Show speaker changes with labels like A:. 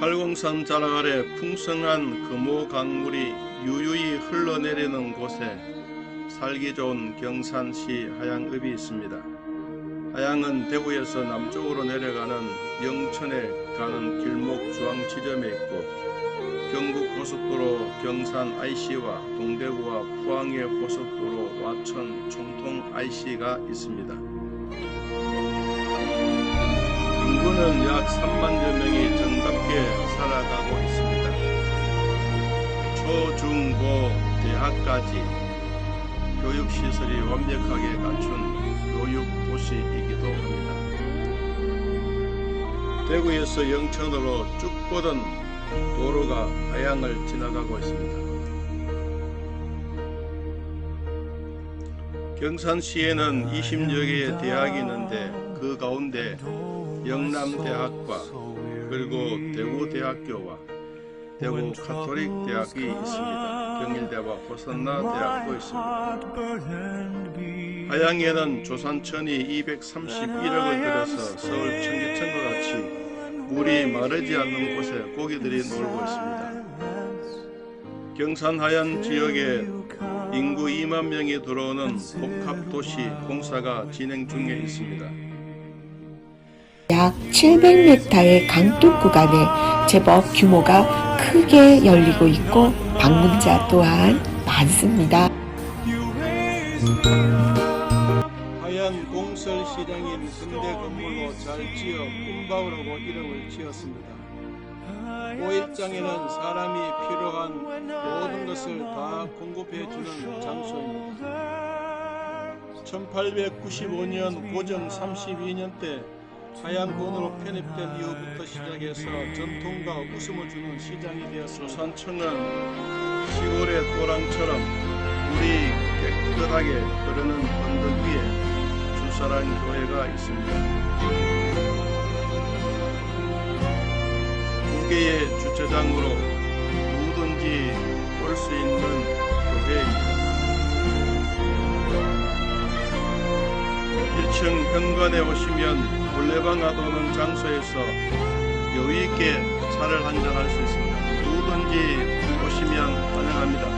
A: 팔공산 자락 아래 풍성한 금호 강물이 유유히 흘러내리는 곳에 살기 좋은 경산시 하양읍이 있습니다. 하양은 대구에서 남쪽으로 내려가는 영천에 가는 길목 중앙 지점에 있고 경북 고속도로 경산 IC와 동대구와 포항의 고속도로 와천 총통 IC가 있습니다. 인구는 약 3만여 명이 정 답게 살아가고 있습니다. 초, 중, 고, 대학까지 교육시설이 완벽하게 갖춘 교육도시이기도 합니다. 대구에서 영천으로 쭉 뻗은 도로가 하양을 지나가고 있습니다. 경산시에는 20여 개의 대학이 있는데 그 가운데 영남대학과 그리고 대구대학교와 대구 카톨릭 대학이 있습니다. 경일대와 호선나 대학도 있습니다. 하양에는 조산천이 231억을 들여서 서울 청계천과 같이 물이 마르지 않는 곳에 고기들이 놀고 있습니다. 경산 하양 지역에 인구 2만 명이 들어오는 복합도시 공사가 진행 중에 있습니다.
B: 약 700m의 강둑 구간에 제법 규모가 크게 열리고 있고 방문자 또한 많습니다.
A: 하얀 공설 시장인 근대 건물로 잘 지어 꿈바우라고 이름을 지었습니다. 5일장에는 사람이 필요한 모든 것을 다 공급해 주는 장소입니다. 1895년 고정 32년 때 하얀군으로 편입된 이후부터 시작해서 전통과 웃음을 주는 시장이 되었습니다. 조산청은 시골의 도랑처럼 물이 깨끗하게 흐르는 언덕 위에 주사란 교회가 있습니다. 두 개의 주차장으로 누구든지 올 수 있는 1층 현관에 오시면 물레방아 도는 장소에서 여유 있게 차를 한잔할 수 있습니다. 누구든지 오시면 환영합니다.